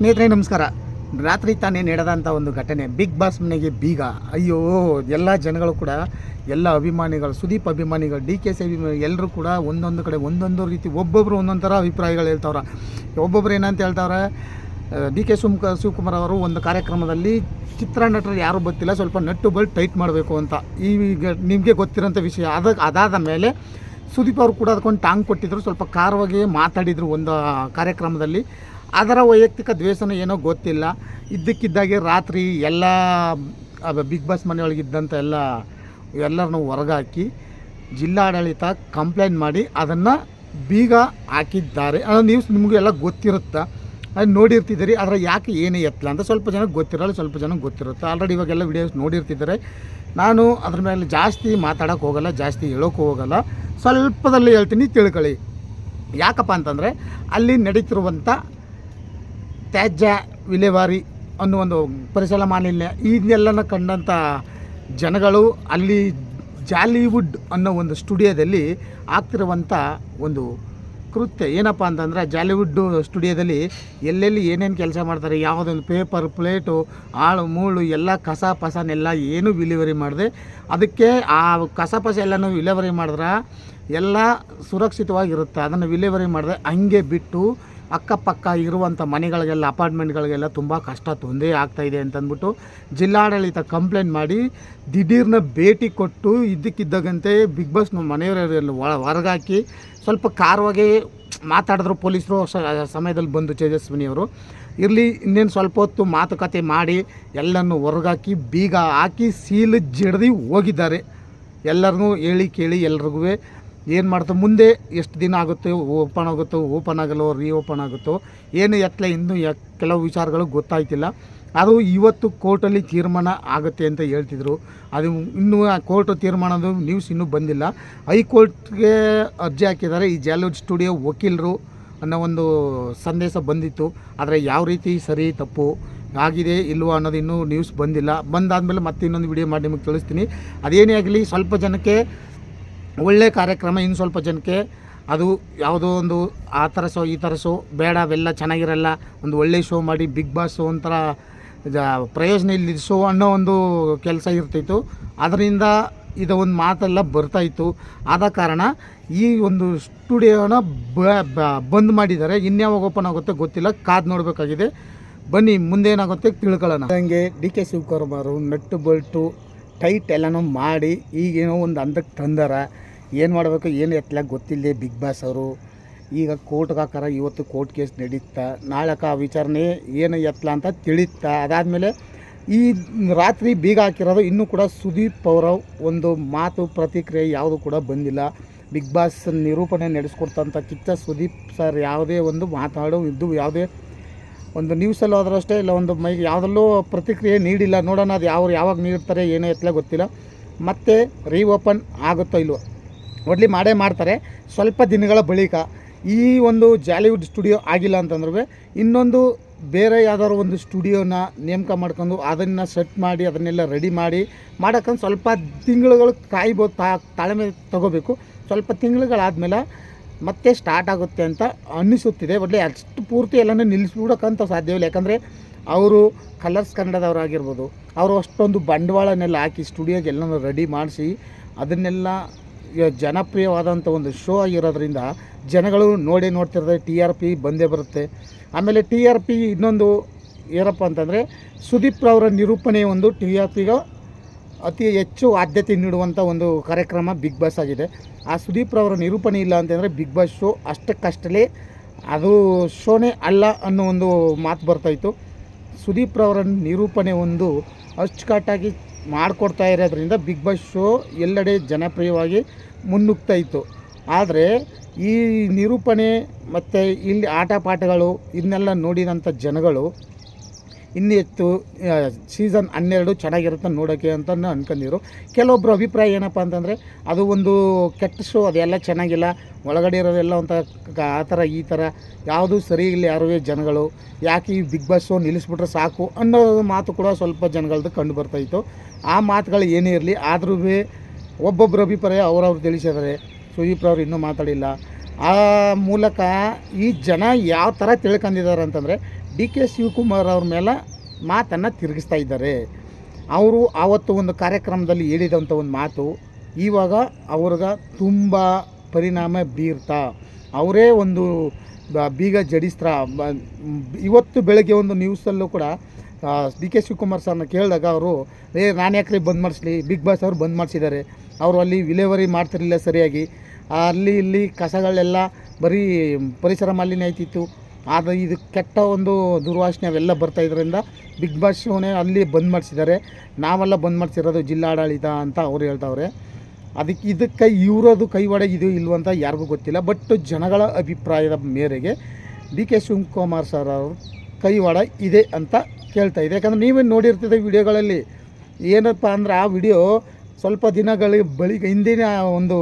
ಸ್ನೇಹಿತರೆ, ನಮಸ್ಕಾರ. ರಾತ್ರಿ ತಾನೇ ನಡೆದಂಥ ಒಂದು ಘಟನೆ. ಬಿಗ್ ಬಾಸ್ ಮನೆಗೆ ಬೀಗ. ಅಯ್ಯೋ, ಎಲ್ಲ ಜನಗಳು ಕೂಡ, ಎಲ್ಲ ಅಭಿಮಾನಿಗಳು, ಸುದೀಪ್ ಅಭಿಮಾನಿಗಳು, ಡಿ ಕೆ ಸಿ ಅಭಿಮಾನಿ ಎಲ್ಲರೂ ಕೂಡ ಒಂದೊಂದು ಕಡೆ, ಒಂದೊಂದು ರೀತಿ ಒಬ್ಬೊಬ್ಬರು ಒಂದೊಂದು ಥರ ಅಭಿಪ್ರಾಯಗಳು ಹೇಳ್ತಾವ್ರೆ. ಒಬ್ಬೊಬ್ರು ಏನಂತ ಹೇಳ್ತಾವ್ರೆ ಡಿ ಕೆ ಸುಮ್, ಶಿವಕುಮಾರ್ ಅವರು ಒಂದು ಕಾರ್ಯಕ್ರಮದಲ್ಲಿ ಚಿತ್ರ ನಟರು ಯಾರು ಗೊತ್ತಿಲ್ಲ, ಸ್ವಲ್ಪ ನಟ್ಟು ಬಲ್ ಟೈಟ್ ಮಾಡಬೇಕು ಅಂತ. ಈಗ ನಿಮಗೆ ಗೊತ್ತಿರೋಂಥ ವಿಷಯ ಅದ, ಅದಾದ ಮೇಲೆ ಸುದೀಪ್ ಅವರು ಕೂಡ ಅದಕ್ಕೊಂದು ಟಾಂಗ್ ಕೊಟ್ಟಿದ್ರು. ಸ್ವಲ್ಪ ಖಾರವಾಗಿ ಮಾತಾಡಿದರು ಒಂದು ಕಾರ್ಯಕ್ರಮದಲ್ಲಿ. ಅದರ ವೈಯಕ್ತಿಕ ದ್ವೇಷನೂ ಏನೋ ಗೊತ್ತಿಲ್ಲ. ಇದ್ದಕ್ಕಿದ್ದಾಗೆ ರಾತ್ರಿ ಎಲ್ಲ ಬಿಗ್ ಬಾಸ್ ಮನೆಯೊಳಗಿದ್ದಂಥ ಎಲ್ಲ, ಎಲ್ಲರನ್ನೂ ಹೊರಗಾಕಿ ಜಿಲ್ಲಾಡಳಿತ ಕಂಪ್ಲೇಂಟ್ ಮಾಡಿ ಅದನ್ನು ಬೀಗ ಹಾಕಿದ್ದಾರೆ. ನೀವು ನ್ಯೂಸ್ ನಿಮಗೆಲ್ಲ ಗೊತ್ತಿರುತ್ತೆ? ಅದು ನೋಡಿರ್ತಿದ್ದೀರಿ ಅದರ ಯಾಕೆ ಏನೇ ಎತ್ತಲ ಅಂತ ಸ್ವಲ್ಪ ಜನಕ್ಕೆ ಗೊತ್ತಿರಲ್ಲ, ಸ್ವಲ್ಪ ಜನಕ್ಕೆ ಗೊತ್ತಿರುತ್ತೆ. ಆಲ್ರೆಡಿ ಇವಾಗೆಲ್ಲ ವಿಡಿಯೋಸ್ ನೋಡಿರ್ತಿದ್ದಾರೆ. ನಾನು ಅದ್ರ ಮೇಲೆ ಜಾಸ್ತಿ ಮಾತಾಡೋಕೆ ಹೋಗಲ್ಲ, ಜಾಸ್ತಿ ಹೇಳೋಕ್ಕೂ ಹೋಗಲ್ಲ. ಸ್ವಲ್ಪದಲ್ಲಿ ಹೇಳ್ತೀನಿ, ತಿಳ್ಕೊಳ್ಳಿ. ಯಾಕಪ್ಪ ಅಂತಂದರೆ, ಅಲ್ಲಿ ನಡೀತಿರುವಂಥ ತ್ಯಾಜ್ಯ ವಿಲೇವಾರಿ ಅನ್ನೋ ಒಂದು ಪರಿಸರ ಮಾಲಿನ್ಯ ಇದನ್ನೆಲ್ಲನ ಕಂಡಂಥ ಜನಗಳು ಅಲ್ಲಿ ಜಾಲಿವುಡ್ ಅನ್ನೋ ಒಂದು ಸ್ಟುಡಿಯೋದಲ್ಲಿ ಆಗ್ತಿರುವಂಥ ಒಂದು ಕೃತ್ಯ. ಏನಪ್ಪ ಅಂತಂದರೆ ಜಾಲಿವುಡ್ಡು ಸ್ಟುಡಿಯೋದಲ್ಲಿ ಎಲ್ಲೆಲ್ಲಿ ಏನೇನು ಕೆಲಸ ಮಾಡ್ತಾರೆ, ಯಾವುದೊಂದು ಪೇಪರ್, ಪ್ಲೇಟು, ಆಳು, ಮೂಳು, ಎಲ್ಲ ಕಸ, ಪಸನೆಲ್ಲ ಏನೂ ವಿಲೇವರಿ ಮಾಡಿದೆ. ಅದಕ್ಕೆ ಆ ಕಸ, ಪಸ ಎಲ್ಲನೂ ವಿಲೇವರಿ ಮಾಡಿದ್ರೆ ಎಲ್ಲ ಸುರಕ್ಷಿತವಾಗಿರುತ್ತೆ. ಅದನ್ನು ವಿಲೇವರಿ ಮಾಡಿದ್ರೆ ಹಂಗೆ ಬಿಟ್ಟು ಅಕ್ಕಪಕ್ಕ ಇರುವಂಥ ಮನೆಗಳಿಗೆಲ್ಲ, ಅಪಾರ್ಟ್ಮೆಂಟ್ಗಳಿಗೆಲ್ಲ ತುಂಬ ಕಷ್ಟ ತೊಂದರೆ ಆಗ್ತಾಯಿದೆ ಅಂತಂದ್ಬಿಟ್ಟು ಜಿಲ್ಲಾಡಳಿತ ಕಂಪ್ಲೇಂಟ್ ಮಾಡಿ ದಿಢೀರ್ನ ಭೇಟಿ ಕೊಟ್ಟು ಇದ್ದಕ್ಕಿದ್ದಾಗಂತೆ ಬಿಗ್ ಬಾಸ್ನ ಒಳ ಹೊರಗಾಕಿ ಸ್ವಲ್ಪ ಖಾರವಾಗಿ ಮಾತಾಡಿದ್ರು ಪೊಲೀಸರು ಸಮಯದಲ್ಲಿ ಬಂದು ತೇಜಸ್ವಿನಿಯವರು. ಇರಲಿ, ಇನ್ನೇನು ಸ್ವಲ್ಪ ಹೊತ್ತು ಮಾತುಕತೆ ಮಾಡಿ ಎಲ್ಲನೂ ಹೊರಗಾಕಿ ಬೀಗ ಹಾಕಿ ಸೀಲು ಜಡ್ದು ಹೋಗಿದ್ದಾರೆ. ಎಲ್ಲರಿಗೂ ಹೇಳಿ ಕೇಳಿ ಎಲ್ರಿಗೂ ಏನು ಮಾಡ್ತೋ ಮುಂದೆ ಎಷ್ಟು ದಿನ ಆಗುತ್ತೋ, ಓಪನ್ ಆಗುತ್ತೋ, ಓಪನ್ ಆಗಲ್ಲೋ ರೀಓಪನ್ ಆಗುತ್ತೋ, ಏನು ಎತ್ತಲೆ ಇನ್ನೂ ಕೆಲವು ವಿಚಾರಗಳು ಗೊತ್ತಾಯ್ತಿಲ್ಲ. ಅದು ಇವತ್ತು ಕೋರ್ಟಲ್ಲಿ ತೀರ್ಮಾನ ಆಗುತ್ತೆ ಅಂತ ಹೇಳ್ತಿದ್ರು. ಅದು ಇನ್ನೂ ಆ ಕೋರ್ಟ್ ತೀರ್ಮಾನದ ನ್ಯೂಸ್ ಇನ್ನೂ ಬಂದಿಲ್ಲ. ಹೈಕೋರ್ಟ್ಗೆ ಅರ್ಜಿ ಹಾಕಿದ್ದಾರೆ. ಈ ಜಾಲಿವುಡ್ ಸ್ಟುಡಿಯೋ ವಕೀಲರು ಅನ್ನೋ ಒಂದು ಸಂದೇಶ ಬಂದಿತ್ತು. ಆದರೆ ಯಾವ ರೀತಿ ಸರಿ, ತಪ್ಪು, ಆಗಿದೆ ಇಲ್ವೋ ಅನ್ನೋದು ಇನ್ನೂ ನ್ಯೂಸ್ ಬಂದಿಲ್ಲ. ಬಂದಾದಮೇಲೆ ಮತ್ತೆ ಇನ್ನೊಂದು ವಿಡಿಯೋ ಮಾಡಿ ನಿಮಗೆ ತಿಳಿಸ್ತೀನಿ. ಅದೇನೇ ಆಗಲಿ ಸ್ವಲ್ಪ ಜನಕ್ಕೆ ಒಳ್ಳೆ ಕಾರ್ಯಕ್ರಮ ಇನ್ನು ಸ್ವಲ್ಪ ಜನಕ್ಕೆ ಅದು ಯಾವುದೋ ಒಂದು ಆ ಥರ ಶೋ, ಈ ಥರ ಶೋ, ಬೇಡ, ಅವೆಲ್ಲ ಚೆನ್ನಾಗಿರಲ್ಲ, ಒಂದು ಒಳ್ಳೆ ಶೋ ಮಾಡಿ, ಬಿಗ್ ಬಾಸ್ ಒಂಥರ ಪ್ರಯೋಜನ ಇಲ್ಲಿ ಶೋ ಅನ್ನೋ ಒಂದು ಕೆಲಸ ಇರ್ತಿತ್ತು. ಅದರಿಂದ ಇದು ಒಂದು ಮಾತೆಲ್ಲ ಬರ್ತಾಯಿತ್ತು ಆದ ಕಾರಣ ಈ ಒಂದು ಸ್ಟುಡಿಯೋನ ಬಂದ್ ಮಾಡಿದ್ದಾರೆ. ಇನ್ಯಾವಾಗ ಓಪನ್ ಆಗುತ್ತೆ ಗೊತ್ತಿಲ್ಲ. ಕಾದು ನೋಡಬೇಕಾಗಿದೆ. ಬನ್ನಿ ಮುಂದೇನಾಗುತ್ತೆ ತಿಳ್ಕೊಳ್ಳೋಣ. ಹಂಗೆ D K Shivakumar nut bolt tight ಎಲ್ಲನೂ ಮಾಡಿ ಈಗೇನೋ ಒಂದು ಹಂತಕ್ಕೆ ತಂದಾರ. ಏನು ಮಾಡಬೇಕು, ಏನು ಎತ್ತಲಾಗ ಗೊತ್ತಿಲ್ಲದೆ ಬಿಗ್ ಬಾಸ್ ಅವರು. ಈಗ ಕೋರ್ಟ್ಗೆ ಹಾಕಾರ ಇವತ್ತು ಕೋರ್ಟ್ ಕೇಸ್ ನಡೀತಾ. ನಾಳೆಕ ಆ ವಿಚಾರಣೆ ಏನು ಎತ್ತಲ ಅಂತ ತಿಳಿತಾ. ಅದಾದಮೇಲೆ ಈ ರಾತ್ರಿ ಬೀಗ ಹಾಕಿರೋದು ಇನ್ನೂ ಕೂಡ ಸುದೀಪ್ ಅವರ ಒಂದು ಮಾತು, ಪ್ರತಿಕ್ರಿಯೆ ಯಾವುದು ಕೂಡ ಬಂದಿಲ್ಲ. ಬಿಗ್ ಬಾಸ್ ನಿರೂಪಣೆ ನಡೆಸ್ಕೊಡ್ತಂಥ ಕಿಚ್ಚ ಸುದೀಪ್ ಸರ್ ಯಾವುದೇ ಒಂದು ಮಾತಾಡೋ ಇದ್ದು ಯಾವುದೇ ಒಂದು ನ್ಯೂಸಲ್ಲಿ ಆದರೂ ಅಷ್ಟೇ ಇಲ್ಲ, ಒಂದು ಮೈ ಯಾವುದಲ್ಲೂ ಪ್ರತಿಕ್ರಿಯೆ ನೀಡಿಲ್ಲ. ನೋಡೋಣ ಅದು ಯಾವ ಯಾವಾಗ ನೀಡ್ತಾರೆ, ಏನೋ ಎತ್ತಲೇ ಗೊತ್ತಿಲ್ಲ. ಮತ್ತೆ ರೀಓಪನ್ ಆಗುತ್ತೋ ಇಲ್ವೋ? ಒಡ್ಲಿ ಮಾಡೇ ಮಾಡ್ತಾರೆ. ಸ್ವಲ್ಪ ದಿನಗಳ ಬಳಿಕ ಈ ಒಂದು ಜಾಲಿವುಡ್ ಸ್ಟುಡಿಯೋ ಆಗಿಲ್ಲ ಅಂತಂದ್ರೂ ಇನ್ನೊಂದು ಬೇರೆ ಯಾವ್ದಾದ್ರು ಒಂದು ಸ್ಟುಡಿಯೋನ ನೇಮಕ ಮಾಡ್ಕೊಂಡು ಅದನ್ನು ಸೆಟ್ ಮಾಡಿ, ಅದನ್ನೆಲ್ಲ ರೆಡಿ ಮಾಡಿ ಮಾಡೋಕ್ಕಂದು ಸ್ವಲ್ಪ ತಿಂಗಳುಗಳು ಕಾಯ್ಬೋದು ತಾಳ್ಮೆ ತಗೋಬೇಕು. ಸ್ವಲ್ಪ ತಿಂಗಳುಗಳಾದಮೇಲೆ ಮತ್ತೆ ಸ್ಟಾರ್ಟ್ ಆಗುತ್ತೆ ಅಂತ ಅನ್ನಿಸುತ್ತಿದೆ. ಒಳ್ಳೆ ಅಷ್ಟು ಪೂರ್ತಿ ಎಲ್ಲನೂ ನಿಲ್ಲಿಸ್ಬಿಡೋಕ್ಕಂತ ಸಾಧ್ಯವಿಲ್ಲ ಯಾಕಂದರೆ ಅವರು ಕಲರ್ಸ್ ಕನ್ನಡದವರಾಗಿರ್ಬೋದು, ಅವರು ಅಷ್ಟೊಂದು ಬಂಡವಾಳನೆಲ್ಲ ಹಾಕಿ ಸ್ಟುಡಿಯೋಗೆ ಎಲ್ಲನೂ ರೆಡಿ ಮಾಡಿಸಿ ಅದನ್ನೆಲ್ಲ ಜನಪ್ರಿಯವಾದಂಥ ಒಂದು ಶೋ ಆಗಿರೋದ್ರಿಂದ ಜನಗಳು ನೋಡಿ ನೋಡ್ತಿರ್ತಾರೆ. ಟಿ ಆರ್ ಪಿ ಬಂದೇ ಬರುತ್ತೆ. ಆಮೇಲೆ ಟಿ ಆರ್ ಪಿ ಇನ್ನೊಂದು ಏನಪ್ಪ ಅಂತಂದರೆ ಸುದೀಪ್ ಅವರ ನಿರೂಪಣೆ ಒಂದು ಟಿ ಆರ್ ಪಿಗೆ ಅತಿ ಹೆಚ್ಚು ಆದ್ಯತೆ ನೀಡುವಂಥ ಒಂದು ಕಾರ್ಯಕ್ರಮ ಬಿಗ್ ಬಾಸ್ ಆಗಿದೆ. ಆ ಸುದೀಪ್ ಅವರ ನಿರೂಪಣೆ ಇಲ್ಲ ಅಂತಂದರೆ ಬಿಗ್ ಬಾಸ್ ಶೋ ಅಷ್ಟಕ್ಕಷ್ಟಲೇ ಅದು ಶೋನೇ ಅಲ್ಲ ಅನ್ನೋ ಒಂದು ಮಾತು ಬರ್ತಾಯಿತ್ತು ಸುದೀಪ್ ರವರ ನಿರೂಪಣೆ ಒಂದು ಅಚ್ಚುಕಟ್ಟಾಗಿ ಮಾಡಿಕೊಡ್ತಾ ಇರೋದ್ರಿಂದ ಬಿಗ್ ಬಾಸ್ ಶೋ ಎಲ್ಲೆಡೆ ಜನಪ್ರಿಯವಾಗಿ ಮುನ್ನುಗ್ತಾ ಇತ್ತು. ಆದರೆ ಈ ನಿರೂಪಣೆ ಮತ್ತು ಇಲ್ಲಿ ಆಟ ಪಾಠಗಳು ಇದನ್ನೆಲ್ಲ ನೋಡಿದಂಥ ಜನಗಳು ಇನ್ನು ಹೆಚ್ಚು ಸೀಸನ್ ಹನ್ನೆರಡು ಚೆನ್ನಾಗಿರುತ್ತೆ ನೋಡೋಕ್ಕೆ ಅಂತ ಅನ್ಕೊಂಡಿದ್ರು. ಕೆಲವೊಬ್ಬರು ಅಭಿಪ್ರಾಯ ಏನಪ್ಪ ಅಂತಂದರೆ, ಅದು ಒಂದು ಕೆಟ್ಟ ಶೋ ಅದೆಲ್ಲ ಚೆನ್ನಾಗಿಲ್ಲ, ಒಳಗಡೆ ಇರೋದೆಲ್ಲ ಒಂಥ ಆ ಥರ, ಈ ಥರ, ಯಾವುದೂ ಸರಿ ಇಲ್ಲ, ಯಾರೂ ಜನಗಳು, ಯಾಕೆ ಈ ಬಿಗ್ ಬಾಸ್ ಶೋ ನಿಲ್ಲಿಸ್ಬಿಟ್ರೆ ಸಾಕು ಅನ್ನೋ ಮಾತು ಕೂಡ ಸ್ವಲ್ಪ ಜನಗಳದ್ದು ಕಂಡು ಬರ್ತಾಯಿತ್ತು ಆ ಮಾತುಗಳು ಏನೇ ಇರಲಿ, ಆದ್ರೂ ಒಬ್ಬೊಬ್ಬರ ಅಭಿಪ್ರಾಯ ಅವ್ರವ್ರು ತಿಳಿಸಿದ್ದಾರೆ. ಸುದೀಪ್ ಅವ್ರು ಇನ್ನೂ ಮಾತಾಡಿಲ್ಲ. ಆ ಮೂಲಕ ಈ ಜನ ಯಾವ ಥರ ತಿಳ್ಕೊಂಡಿದ್ದಾರೆ ಅಂತಂದರೆ ಡಿ ಕೆ ಶಿವಕುಮಾರ್ ಅವ್ರ ಮೇಲೆ ಮಾತನ್ನು ತಿರುಗಿಸ್ತಾ ಇದ್ದಾರೆ. ಅವರು ಆವತ್ತು ಒಂದು ಕಾರ್ಯಕ್ರಮದಲ್ಲಿ ಹೇಳಿದಂಥ ಒಂದು ಮಾತು, ಇವಾಗ ಅವ್ರಿಗೆ ತುಂಬ ಪರಿಣಾಮ ಬೀರ್ತಾ, ಅವರೇ ಒಂದು ಬೀಗ ಜಡಿಸ್ತ್ರ ಇವತ್ತು ಬೆಳಗ್ಗೆ ಒಂದು ನ್ಯೂಸಲ್ಲೂ ಕೂಡ ಡಿ ಕೆ ಶಿವಕುಮಾರ್ ಸರ್ನ ಕೇಳಿದಾಗ ಅವರು, ಏ, ನಾನು ಯಾಕ್ರಿ ಬಂದ್ ಮಾಡಿಸ್ಲಿ? ಬಿಗ್ ಬಾಸ್ ಅವರು ಬಂದ್ ಮಾಡಿಸಿದ್ದಾರೆ. ಅವರು ಅಲ್ಲಿ ವಿಲೇವರಿ ಮಾಡ್ತಿರಲಿಲ್ಲ ಸರಿಯಾಗಿ. ಅಲ್ಲಿ ಇಲ್ಲಿ ಕಸಗಳೆಲ್ಲ ಬರೀ ಪರಿಸರ ಮಾಲಿನ್ಯ ಆಯ್ತಿತ್ತು. ಆದರೆ ಇದು ಕೆಟ್ಟ ಒಂದು ದುರ್ವಾಸನೆ ಅವೆಲ್ಲ ಬರ್ತಾ ಇದರಿಂದ ಬಿಗ್ ಬಾಸ್ ಶೋನೇ ಅಲ್ಲಿ ಬಂದ್ ಮಾಡಿಸಿದ್ದಾರೆ. ನಾವೆಲ್ಲ ಬಂದ್ ಮಾಡಿಸಿರೋದು ಜಿಲ್ಲಾಡಳಿತ ಅಂತ ಅವ್ರು ಹೇಳ್ತಾವ್ರೆ. ಅದಕ್ಕೆ ಇದಕ್ಕೆ ಇವರದು ಕೈವಾಡ ಇದು ಇಲ್ವಂತ ಯಾರಿಗೂ ಗೊತ್ತಿಲ್ಲ. ಬಟ್ ಜನಗಳ ಅಭಿಪ್ರಾಯದ ಮೇರೆಗೆ ಡಿ ಕೆ ಶಿವಕುಮಾರ್ ಸರ್ ಅವರು ಕೈವಾಡ ಇದೆ ಅಂತ ಕೇಳ್ತಾ ಇದೆ. ಯಾಕಂದ್ರೆ ನೀವೇನು ನೋಡಿರ್ತಿದ್ದೆ ವಿಡಿಯೋಗಳಲ್ಲಿ ಏನಪ್ಪ ಅಂದ್ರೆ ಆ ವಿಡಿಯೋ ಸ್ವಲ್ಪ ದಿನಗಳ ಬಳಿಕ ಹಿಂದಿನ ಒಂದು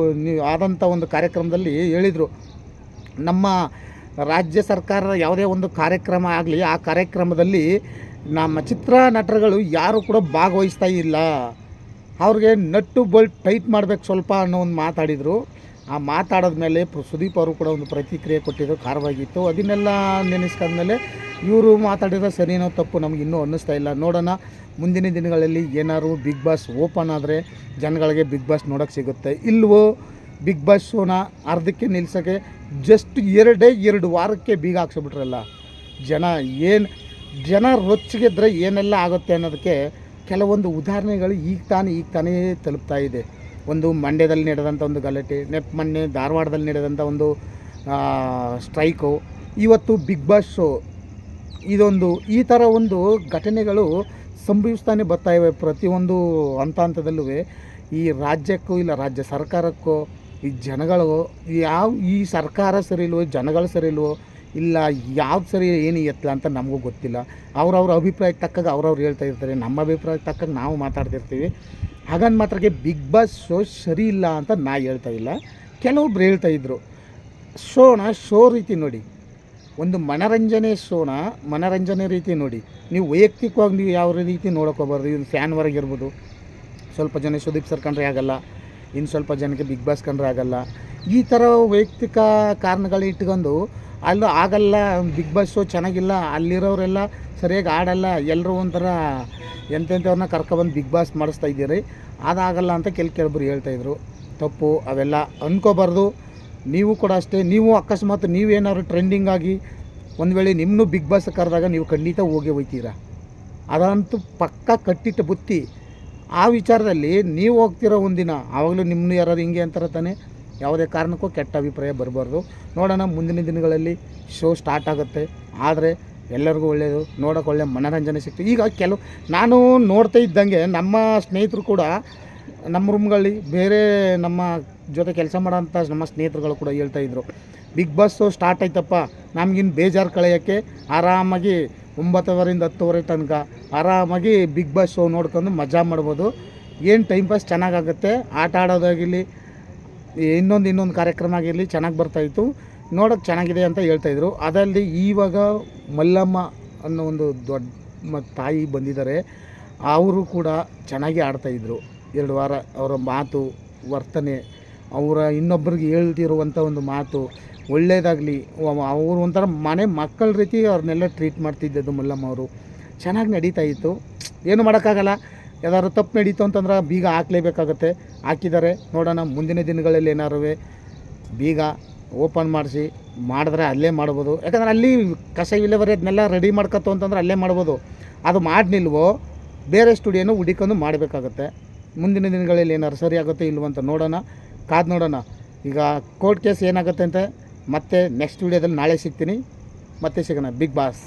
ಆದಂಥ ಒಂದು ಕಾರ್ಯಕ್ರಮದಲ್ಲಿ ಹೇಳಿದರು, ನಮ್ಮ ರಾಜ್ಯ ಸರ್ಕಾರದ ಯಾವುದೇ ಒಂದು ಕಾರ್ಯಕ್ರಮ ಆಗಲಿ, ಆ ಕಾರ್ಯಕ್ರಮದಲ್ಲಿ ನಮ್ಮ ಚಿತ್ರ ನಟರುಗಳು ಯಾರು ಕೂಡ ಭಾಗವಹಿಸ್ತಾ ಇಲ್ಲ. ಅವ್ರಿಗೆ ನಟ್ಟು ಬೋಲ್ಟ್ ಟೈಟ್ ಮಾಡಬೇಕು ಸ್ವಲ್ಪ ಅನ್ನೋ ಒಂದು ಮಾತಾಡಿದರು. ಆ ಮಾತಾಡಿದ ಮೇಲೆ ಸುದೀಪ್ ಅವರು ಕೂಡ ಒಂದು ಪ್ರತಿಕ್ರಿಯೆ ಕೊಟ್ಟಿದ್ರು, ಖಾರವಾಗಿತ್ತು. ಅದನ್ನೆಲ್ಲ ನೆನೆಸ್ಕೊಂಡ್ಮೇಲೆ ಇವರು ಮಾತಾಡಿದ್ರೆ ಸರಿನೋ ತಪ್ಪು ನಮ್ಗೆ ಇನ್ನೂ ಅನ್ನಿಸ್ತಾ ಇಲ್ಲ. ನೋಡೋಣ, ಮುಂದಿನ ದಿನಗಳಲ್ಲಿ ಏನಾದ್ರು ಬಿಗ್ ಬಾಸ್ ಓಪನ್ ಆದರೆ ಜನಗಳಿಗೆ ಬಿಗ್ ಬಾಸ್ ನೋಡೋಕ್ಕೆ ಸಿಗುತ್ತೆ. ಇಲ್ವೋ, ಬಿಗ್ ಬಾಸ್ ಶೋನ ಅರ್ಧಕ್ಕೆ ನಿಲ್ಸೋಕ್ಕೆ ಜಸ್ಟ್ ಎರಡೇ ಎರಡು ವಾರಕ್ಕೆ ಬೀಗ ಹಾಕ್ಸ್ಬಿಟ್ರಲ್ಲ. ಜನ ಏನು, ಜನ ರೊಚ್ಚಿಗೆದ್ರೆ ಏನೆಲ್ಲ ಆಗುತ್ತೆ ಅನ್ನೋದಕ್ಕೆ ಕೆಲವೊಂದು ಉದಾಹರಣೆಗಳು ಈಗ ತಾನೇ ಈಗ ತಾನೇ ತಲುಪ್ತಾ ಇದೆ. ಒಂದು ಮಂಡ್ಯದಲ್ಲಿ ನಡೆದಂಥ ಒಂದು ಗಲಾಟೆ, ನೆಪ್ ಮೊನ್ನೆ ಧಾರವಾಡದಲ್ಲಿ ನಡೆದಂಥ ಒಂದು ಸ್ಟ್ರೈಕು ಇವತ್ತು ಬಿಗ್ ಬಾಸ್ ಶೋ ಇದೊಂದು ಈ ಥರ ಒಂದು ಘಟನೆಗಳು ಸಂಭವಿಸ್ತಾನೆ ಬರ್ತಾ ಇವೆ ಪ್ರತಿಯೊಂದು ಹಂತ ಹಂತದಲ್ಲೂ ಈ ರಾಜ್ಯಕ್ಕೂ ಇಲ್ಲ, ರಾಜ್ಯ ಸರ್ಕಾರಕ್ಕೂ, ಈ ಜನಗಳು, ಯಾವ ಈ ಸರ್ಕಾರ ಸರಿ ಇಲ್ವೋ, ಜನಗಳು ಸರಿ ಇಲ್ವೋ, ಇಲ್ಲ ಯಾವ್ದು ಸರಿ ಏನು ಎತ್ತಲ ಅಂತ ನಮಗೂ ಗೊತ್ತಿಲ್ಲ. ಅವ್ರವ್ರ ಅಭಿಪ್ರಾಯಕ್ಕೆ ತಕ್ಕಾಗ ಅವ್ರವ್ರು ಹೇಳ್ತಾ ಇರ್ತಾರೆ. ನಮ್ಮ ಅಭಿಪ್ರಾಯಕ್ಕೆ ತಕ್ಕಾಗ ನಾವು ಮಾತಾಡ್ತಿರ್ತೀವಿ. ಹಾಗಂದು ಮಾತ್ರಕ್ಕೆ ಬಿಗ್ ಬಾಸ್ ಶೋ ಸರಿ ಇಲ್ಲ ಅಂತ ನಾ ಹೇಳ್ತಾ ಇಲ್ಲ. ಕೆಲವೊಬ್ರು ಹೇಳ್ತಾ ಇದ್ರು. ಶೋನ ಶೋ ರೀತಿ ನೋಡಿ. ಒಂದು ಮನರಂಜನೆ ಶೋನ ಮನರಂಜನೆ ರೀತಿ ನೋಡಿ. ನೀವು ವೈಯಕ್ತಿಕವಾಗಿ ನೀವು ಯಾವ ರೀತಿ ನೋಡೋಕೋಬಾರ್ದು ಇನ್ನು ಫ್ಯಾನ್ ಹೊರಗಿರ್ಬೋದು. ಸ್ವಲ್ಪ ಜನ ಸುದೀಪ್ ಸರ್ ಕಂಡ್ರೆ ಆಗಲ್ಲ ಇನ್ನು ಸ್ವಲ್ಪ ಜನಕ್ಕೆ ಬಿಗ್ ಬಾಸ್ ಕಂಡ್ರೆ ಆಗಲ್ಲ. ಈ ಥರ ವೈಯಕ್ತಿಕ ಕಾರಣಗಳು ಇಟ್ಕೊಂಡು ಅಲ್ಲೂ ಆಗಲ್ಲ ಬಿಗ್ ಬಾಸ್ ಶೋ ಚೆನ್ನಾಗಿಲ್ಲ, ಅಲ್ಲಿರೋರೆಲ್ಲ ಸರಿಯಾಗಿ ಆಡಲ್ಲ ಎಲ್ಲರೂ ಒಂಥರ ಎಂತೆಂಥವ್ರನ್ನ ಕರ್ಕೊಬಂದು ಬಿಗ್ ಬಾಸ್ ಮಾಡಿಸ್ತಾ ಇದ್ದೀರಿ, ಅದಾಗಲ್ಲ ಅಂತ ಕೆಲ ಕೆಲವೊಬ್ರು ಹೇಳ್ತಾಯಿದ್ರು ತಪ್ಪು, ಅವೆಲ್ಲ ಅನ್ಕೋಬಾರ್ದು. ನೀವು ಕೂಡ ಅಷ್ಟೇ, ನೀವು ಅಕಸ್ಮಾತ್ ನೀವೇನಾದ್ರು ಟ್ರೆಂಡಿಂಗ್ ಆಗಿ ಒಂದು ವೇಳೆ ನಿಮ್ಮನ್ನು ಬಿಗ್ ಬಾಸ್ ಕರೆದಾಗ ನೀವು ಖಂಡಿತ ಹೋಗಿ ಹೋಗ್ತೀರಾ ಅದಂತೂ ಪಕ್ಕ ಕಟ್ಟಿಟ್ಟ ಬುತ್ತಿ. ಆ ವಿಚಾರದಲ್ಲಿ ನೀವು ಹೋಗ್ತಿರೋ ಒಂದಿನ, ಆವಾಗಲೂ ನಿಮ್ಮನ್ನು ಯಾರಾದ್ರು ಹಿಂಗೆ ಅಂತಾರೆ ತಾನೇ, ಯಾವುದೇ ಕಾರಣಕ್ಕೂ ಕೆಟ್ಟ ಅಭಿಪ್ರಾಯ ಬರಬಾರ್ದು. ನೋಡೋಣ, ಮುಂದಿನ ದಿನಗಳಲ್ಲಿ ಶೋ ಸ್ಟಾರ್ಟ್ ಆಗುತ್ತೆ. ಆದರೆ ಎಲ್ಲರಿಗೂ ಒಳ್ಳೆಯದು ನೋಡೋಕೆ ಒಳ್ಳೆ ಮನೋರಂಜನೆ ಸಿಗ್ತದೆ ಈಗ ಕೆಲವು, ನಾನು ನೋಡ್ತಾ ಇದ್ದಂಗೆ ನಮ್ಮ ಸ್ನೇಹಿತರು ಕೂಡ ನಮ್ಮ ರೂಮ್ಗಳಲ್ಲಿ ಬೇರೆ ನಮ್ಮ ಜೊತೆ ಕೆಲಸ ಮಾಡೋಂಥ ನಮ್ಮ ಸ್ನೇಹಿತರುಗಳು ಕೂಡ ಹೇಳ್ತಾ ಇದ್ರು. ಬಿಗ್ ಬಾಸು ಸ್ಟಾರ್ಟ್ ಆಯ್ತಪ್ಪ. ನಮಗಿನ್ನು ಬೇಜಾರು ಕಳೆಯೋಕ್ಕೆ ಆರಾಮಾಗಿ ಒಂಬತ್ತುವರೆಯಿಂದ ಹತ್ತುವರೆ ತನಕ ಆರಾಮಾಗಿ ಬಿಗ್ ಬಾಸ್ ಶೋ ನೋಡ್ಕೊಂಡು ಮಜಾ ಮಾಡ್ಬೋದು. ಏನು ಟೈಮ್ ಪಾಸ್ ಚೆನ್ನಾಗಾಗುತ್ತೆ ಆಟ ಆಡೋದಾಗಿರಲಿ, ಇನ್ನೊಂದು ಇನ್ನೊಂದು ಕಾರ್ಯಕ್ರಮ ಆಗಿರಲಿ ಚೆನ್ನಾಗಿ ಬರ್ತಾಯಿತ್ತು ನೋಡೋಕೆ ಚೆನ್ನಾಗಿದೆ ಅಂತ ಹೇಳ್ತಾಯಿದ್ರು ಅದರಲ್ಲಿ ಈವಾಗ ಮಲ್ಲಮ್ಮ ಅನ್ನೋ ಒಂದು ದೊಡ್ಡ ತಾಯಿ ಬಂದಿದ್ದಾರೆ. ಅವರು ಕೂಡ ಚೆನ್ನಾಗಿ ಆಡ್ತಾಯಿದ್ರು ಎರಡು ವಾರ ಅವರ ಮಾತು, ವರ್ತನೆ, ಅವರ ಇನ್ನೊಬ್ಬರಿಗೆ ಹೇಳ್ತಿರುವಂಥ ಒಂದು ಮಾತು ಒಳ್ಳೆಯದಾಗಲಿ ಅವರು ಒಂಥರ ಮನೆ ಮಕ್ಕಳ ರೀತಿ ಅವ್ರನ್ನೆಲ್ಲ ಟ್ರೀಟ್ ಮಾಡ್ತಿದ್ದದ್ದು ಮುಲ್ಲಮ್ಮ ಅವರು. ಚೆನ್ನಾಗಿ ನಡೀತಾ ಇತ್ತು. ಏನು ಮಾಡೋಕ್ಕಾಗಲ್ಲ. ಯಾವ್ದಾದ್ರು ತಪ್ಪು ನಡೀತು ಅಂತಂದ್ರೆ ಬೀಗ ಹಾಕ್ಲೇಬೇಕಾಗತ್ತೆ. ಹಾಕಿದ್ದಾರೆ. ನೋಡೋಣ, ಮುಂದಿನ ದಿನಗಳಲ್ಲಿ ಏನಾರು ಬೀಗ ಓಪನ್ ಮಾಡಿಸಿ, ಮಾಡಿದ್ರೆ ಅಲ್ಲೇ ಮಾಡ್ಬೋದು. ಯಾಕಂದ್ರೆ ಅಲ್ಲಿ ಕಸ ವಿಲೇವರಿ ಅದನ್ನೆಲ್ಲ ರೆಡಿ ಮಾಡ್ಕೊತು ಅಂತಂದ್ರೆ ಅಲ್ಲೇ ಮಾಡ್ಬೋದು. ಅದು ಮಾಡಿ ನಿಲ್ವೋ ಬೇರೆ ಸ್ಟುಡಿಯೋನು ಹುಡಿಕೊಂಡು ಮಾಡಬೇಕಾಗತ್ತೆ. ಮುಂದಿನ ದಿನಗಳಲ್ಲಿ ಏನಾರು ಸರಿ ಆಗುತ್ತೆ ಇಲ್ವಂತ ನೋಡೋಣ. ಕಾದು ನೋಡೋಣ. ಈಗ ಕೋರ್ಟ್ ಕೇಸ್ ಏನಾಗುತ್ತೆ ಅಂತ ಮತ್ತೆ ನೆಕ್ಸ್ಟ್ ವಿಡಿಯೋದಲ್ಲಿ ನಾಳೆ ಸಿಗ್ತೀನಿ. ಮತ್ತೆ ಸಿಗೋಣ. Big boss